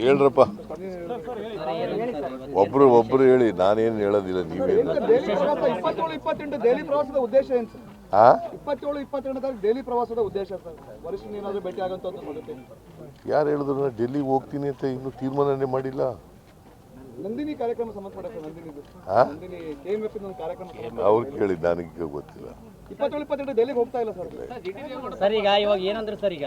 ಹೇಳ್ರಪ್ಪ. ಒಬ್ರು ಒಬ್ರು ಹೇಳಿ ನಾನೇನು ಹೇಳೋದಿಲ್ಲ ನೀವೇನು ಯಾರು ಹೇಳಿದ್ರು ಡೆಲ್ಲಿಗೆ ಹೋಗ್ತೀನಿ ಅಂತ ಇನ್ನು ತೀರ್ಮಾನನೇ ಮಾಡಿಲ್ಲ. ನಂದಿನಿ ಕಾರ್ಯಕ್ರಮ ಅವ್ರು ಕೇಳಿ ನನಗೆ ಗೊತ್ತಿಲ್ಲ. ಇಪ್ಪತ್ತೇಳು ಇಪ್ಪತ್ತೆಂಟು ಡೆಲ್ಲಿಗೆ ಹೋಗ್ತಾ ಇಲ್ಲ ಸರ್. ಸರ್ ಈಗ ಇವಾಗ ಏನಂದ್ರೆ ಸರ್ ಈಗ?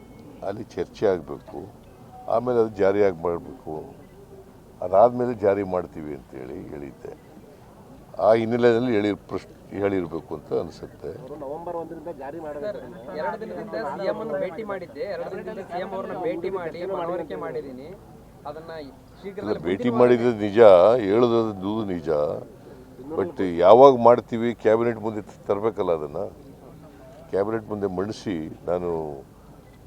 ಅಲ್ಲಿ ಚರ್ಚೆ ಆಗಬೇಕು ಆಮೇಲೆ ಅದು ಜಾರಿಯಾಗಿ ಮಾಡಬೇಕು. ಅದಾದಮೇಲೆ ಜಾರಿ ಮಾಡ್ತೀವಿ ಅಂತೇಳಿ ಹೇಳಿದ್ದೆ. ಆ ಹಿನ್ನೆಲೆಯಲ್ಲಿ ಹೇಳಿ ಪ್ರಶ್ನೆ ಹೇಳಿರಬೇಕು ಅಂತ ಅನಿಸುತ್ತೆ. ಎರಡು ದಿನದಿಂದ ಸಿಎಂ ಅನ್ನು ಭೇಟಿ ಮಾಡಿದ್ದೆ. ಎರಡು ದಿನದಿಂದ ಸಿಎಂ ಅವರನ್ನು ಭೇಟಿ ಮಾಡಿ ಮನವರಿಕೆ ಮಾಡಿದ್ದೀನಿ. ಅದನ್ನ ಶೀಘ್ರದಲ್ಲಿ ಭೇಟಿ ಮಾಡಿದ್ದು ನಿಜ ಹೇಳೋದು ನಿಜ. ಬಟ್ ಯಾವಾಗ ಮಾಡ್ತೀವಿ ಕ್ಯಾಬಿನೆಟ್ ಮುಂದೆ ತರಬೇಕಲ್ಲ ಅದನ್ನು. ಕ್ಯಾಬಿನೆಟ್ ಮುಂದೆ ಮಂಡಿಸಿ ನಾನು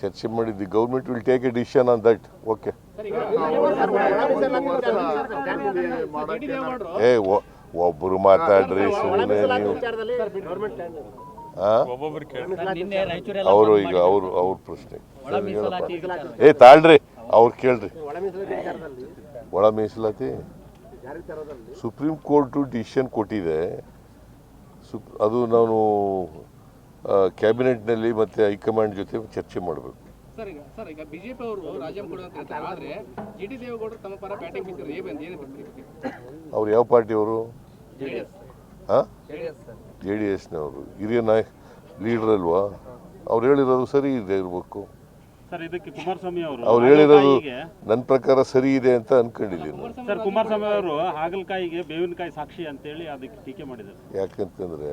ಚರ್ಚೆ ಮಾಡಿದ್ವಿ. Government will take a decision on that okay ಏ, ಒ- ಒಬ್ರು ಮಾತಾಡ್ರಿ ಸುಮ್ಮನೆ ನೀವು. ಅವರು ಈಗ. ಅವರು, ಅವ್ರ ಪ್ರಶ್ನೆ. ಏ, ತಾಳ್ರಿ, ಅವ್ರು ಕೇಳ್ರಿ. ಒಳ ಮೀಸಲಾತಿ? ಸುಪ್ರೀಂ ಕೋರ್ಟು ಡಿಸಿಷನ್ ಕೊಟ್ಟಿದೆ. ಸುಪ್ ಅದು ನಾನು ಕ್ಯಾಬಿನೆಟ್ನಲ್ಲಿ ಮತ್ತು ಹೈಕಮಾಂಡ್ ಜೊತೆ ಚರ್ಚೆ ಮಾಡಬೇಕು. ಸರ್ ಈಗ ಸರ್ ಈಗ ಬಿಜೆಪಿ ಅವರು ರಾಜ್ಯಂ ಕೊಡು ಅಂತ ಹೇಳ್ತಾರೆ. ಆದ್ರೆ ಜಿ ಟಿ ತಮ್ಮ ಪರ ಬ್ಯಾಟಿಂಗ್ ಬೀಸಿದ್ರು ಏನ್ ಬಂದು ಏನು ಅವ್ರು ಯಾವ ಪಾರ್ಟಿಯವರು ಹಾಂ. ಜೆ ಡಿ ಎಸ್ನವರು. ಹಿರಿಯ ನಾಯಕ ಲೀಡರ್ ಅಲ್ವಾ? ಅವ್ರು ಹೇಳಿರೋದು ಸರಿ ಇದೆ ಇರಬೇಕು. ಸರ್ ಇದಕ್ಕೆ ಕುಮಾರಸ್ವಾಮಿ ಅವರು ಅವ್ರು ಹೇಳಿರೋದು ನನ್ನ ಪ್ರಕಾರ ಸರಿ ಇದೆ ಅಂತ ಅನ್ಕೊಂಡಿದ್ದೀನಿ ಸರ್ ಕುಮಾರಸ್ವಾಮಿ ಅವರು ಹಾಗಲಕಾಯಿಗೆ ಬೇವಿನಕಾಯಿ ಸಾಕ್ಷಿ ಅಂತೇಳಿ ಅದಕ್ಕೆ ಟೀಕೆ ಮಾಡಿದ್ದಾರೆ. ಯಾಕಂತಂದ್ರೆ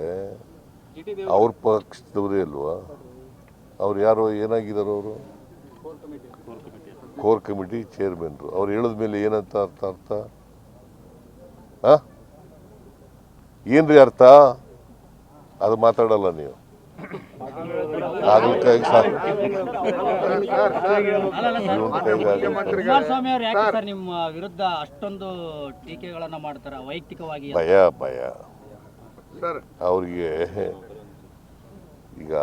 ಅವ್ರ ಪಕ್ಷದವರೇ ಅಲ್ವಾ? ಅವ್ರು ಯಾರೋ ಏನಾಗಿದ್ದಾರೆ ಅವರು? ಕೋರ್ ಕಮಿಟಿ ಚೇರ್ಮನ್ರು. ಅವ್ರು ಹೇಳಿದ ಮೇಲೆ ಏನಂತ ಅರ್ಥ ಅರ್ಥ? ಏನ್ರಿ ಅರ್ಥ? ಅದು ಮಾತಾಡಲ್ಲ ನೀವು. ಹಾಗಲಕಾಯಿ ಸಾ ಅಲ್ಲಲ್ಲ ಸರ್ ಇವನ್ ಕೈಗಾಗಲ್ಲ. ಕುಮಾರಸ್ವಾಮಿ ಅವರು ಯಾಕೆ ಸರ್ ನಿಮ್ಮ ವಿರುದ್ಧ ಅಷ್ಟೊಂದು ಟೀಕೆಗಳನ್ನ ಮಾಡ್ತಾರ ವೈಯಕ್ತಿಕವಾಗಿ ಭಯ ಭಯ. ಅವ್ರಿಗೆ ಈಗ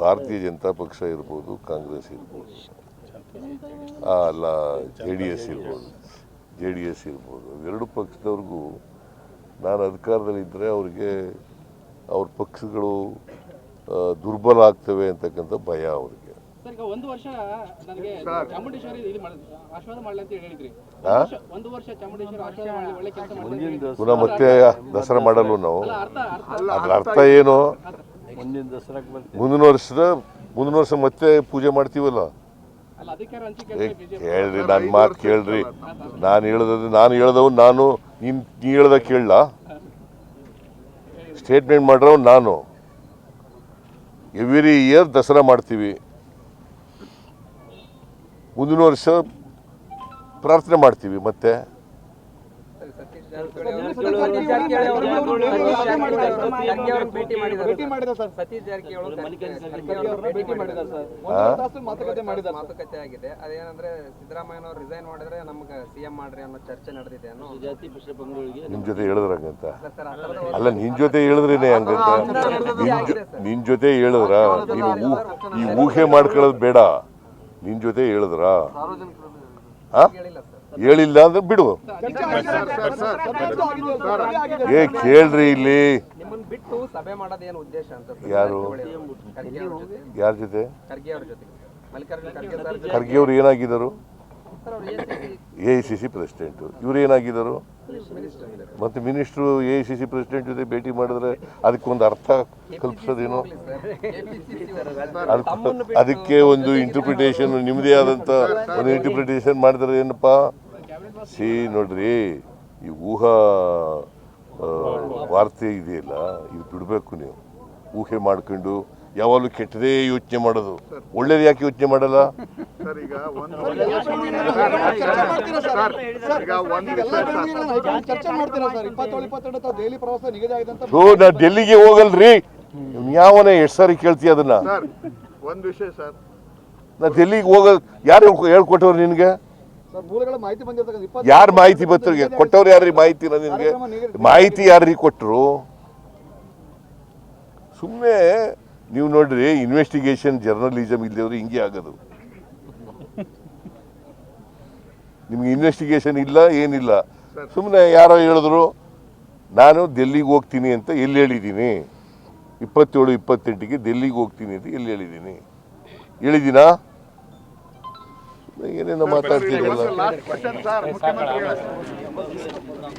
ಭಾರತೀಯ ಜನತಾ ಪಕ್ಷ ಇರ್ಬೋದು, ಕಾಂಗ್ರೆಸ್ ಇರ್ಬೋದು ಅಲ್ಲ, ಜೆ ಡಿ ಎಸ್ ಇರ್ಬೋದು, ಜೆ ಡಿ ಎಸ್ ಇರ್ಬೋದು ಎರಡು ಪಕ್ಷದವ್ರಿಗೂ ನಾನು ಅಧಿಕಾರದಲ್ಲಿದ್ದರೆ ಅವರಿಗೆ ಅವ್ರ ಪಕ್ಷಗಳು ದುರ್ಬಲ ಆಗ್ತವೆ ಅಂತಕ್ಕಂಥ ಭಯ ಅವ್ರಿಗೆ. ಸರ್ ಈಗ ಒಂದು ವರ್ಷ ನನಗೆ ಚಾಮುಂಡೇಶ್ವರಿ ಇದು ಆಶೀರ್ವಾದ ಮಾಡಲಿ ಅಂತ ಹೇಳಿದ್ರಿ. ಒಂದು ವರ್ಷ- ಚಾಮುಂಡೇಶ್ವರಿ ಆಶೀರ್ವಾದ ಮಾಡಲಿ ಒಳ್ಳೆ ಕೆಲಸ ಮಾಡಿ ಪುನಃ ಮತ್ತೆ ದಸರಾ ಮಾಡಲು ನಾವು? ಅರ್ಥ ಅರ್ಥ. ಅದ್ರ ಅರ್ಥ ಏನು? ಮುಂದಿನ ವರ್ಷದ ಮುಂದಿನ ವರ್ಷ ಮತ್ತೆ ಪೂಜೆ ಮಾಡ್ತೀವಲ್ಲ? ಹೇಳ್ರಿ ನನ್ನ ಮಾತು ಕೇಳ್ರಿ. ನಾನು ಹೇಳ್ದದ್ದು ನಾನು ಹೇಳ್ದವ್ ನಾನು ನೀನ್ ನೀ ಹೇಳ್ದ ಕೇಳಲ್ಲ ಸ್ಟೇಟ್ಮೆಂಟ್ ಮಾಡ್ರವ್ ನಾನು. ಎವ್ರಿ ಇಯರ್ ದಸರಾ ಮಾಡ್ತೀವಿ. ಮುಂದಿನ ವರ್ಷ ಪ್ರಾರ್ಥನೆ ಮಾಡ್ತೀವಿ ಮತ್ತೆ. ನಿಮ್ ಜೊತೆ ಹೇಳಿದ್ರಂಗಂತ ಅಲ್ಲ, ನಿನ್ ಜೊತೆ ಹೇಳಿದ್ರೇನೆ ಹಂಗಂತ? ನಿನ್ ಜೊತೆ ಹೇಳಿದ್ರ, ನೀನು ಈ ಊಹೆ ಮಾಡ್ಕೊಳ್ಳೋದು ಬೇಡ. ನಿನ್ ಜೊತೆ ಹೇಳಿದ್ರ? ಹೇಳಿಲ್ಲ ಅಂದ್ರೆ ಬಿಡು. ಏ ಕೇಳ್ರಿ ಇಲ್ಲಿ. ಯಾರು? ಯಾರ ಜೊತೆ? ಖರ್ಗೆ ಅವ್ರು ಏನಾಗಿದ್ದಾರೆ? A I C C president. ಇವ್ರು ಏನಾಗಿದ್ದಾರೆ? ಮತ್ತು minister A I C C president ಜೊತೆ ಭೇಟಿ ಮಾಡಿದ್ರೆ ಅದಕ್ಕೊಂದು ಅರ್ಥ ಕಲ್ಪಿಸೋದೇನು? ಅದಕ್ಕೆ ಒಂದು ಇಂಟರ್ಪ್ರಿಟೇಷನ್ ನಿಮ್ಮದೇ ಆದಂಥ ಒಂದು ಇಂಟರ್ಪ್ರಿಟೇಷನ್ ಮಾಡಿದ್ರೆ ಏನಪ್ಪ? ಸಿ, ನೋಡ್ರಿ, ಈ ಊಹಾ ವಾರ್ತೆ ಇದೆಯಲ್ಲ, ಇದು ಬಿಡಬೇಕು ನೀವು. ಊಹೆ ಮಾಡ್ಕೊಂಡು ಯಾವಾಗಲೂ ಕೆಟ್ಟದೇ ಯೋಚನೆ ಮಾಡೋದು. ಒಳ್ಳೇದು ಯಾಕೆ ಯೋಚನೆ ಮಾಡಲ್ಲ? ಸರ್ ಈಗ ಒಂದು ಸೊ ನಾ ಡೆಲ್ಲಿಗೆ ಹೋಗಲ್ರಿ. ಯಾವನೇ ಎಷ್ಟು ಸಾರಿ ಕೇಳ್ತೀಯ ಅದನ್ನ? ಸರ್ ಒಂದು ವಿಷಯ ಸರ್. ನಾ ಡೆಲ್ಲಿಗೆ ಹೋಗ ಯಾರು ಹೇಳ್ಕೊಟ್ಟವ್ರು ನಿನಗೆ? ಯಾರು ಮಾಹಿತಿ ಬರ್ತವ್ರಿಗೆ ಕೊಟ್ಟವ್ರು ಯಾರ್ರಿ ಮಾಹಿತಿ ನಿನಗೆ? ಮಾಹಿತಿ ಯಾರ್ರಿ ಕೊಟ್ಟರು ಸುಮ್ಮನೆ ನೀವು ನೋಡ್ರಿ ಇನ್ವೆಸ್ಟಿಗೇಷನ್ ಜರ್ನಲಿಸಮ್ ಇಲ್ಲದವ್ರು ಹಿಂಗೆ ಆಗೋದು. ನಿಮ್ಗೆ ಇನ್ವೆಸ್ಟಿಗೇಷನ್ ಇಲ್ಲ, ಏನಿಲ್ಲ. ಸುಮ್ಮನೆ ಯಾರೋ ಹೇಳಿದ್ರು, ನಾನು ಡೆಲ್ಲಿಗೆ ಹೋಗ್ತೀನಿ ಅಂತ ಎಲ್ಲಿ ಹೇಳಿದ್ದೀನಿ? ಇಪ್ಪತ್ತೇಳು, ಇಪ್ಪತ್ತೆಂಟಿಗೆ ಡೆಲ್ಲಿಗೆ ಹೋಗ್ತೀನಿ ಅಂತ ಎಲ್ಲಿ ಹೇಳಿದ್ದೀನಿ? ಹೇಳಿದ್ದೀನಾ? ಏನೇನೋ ಮಾತಾಡ್ತಿರಲ್ಲ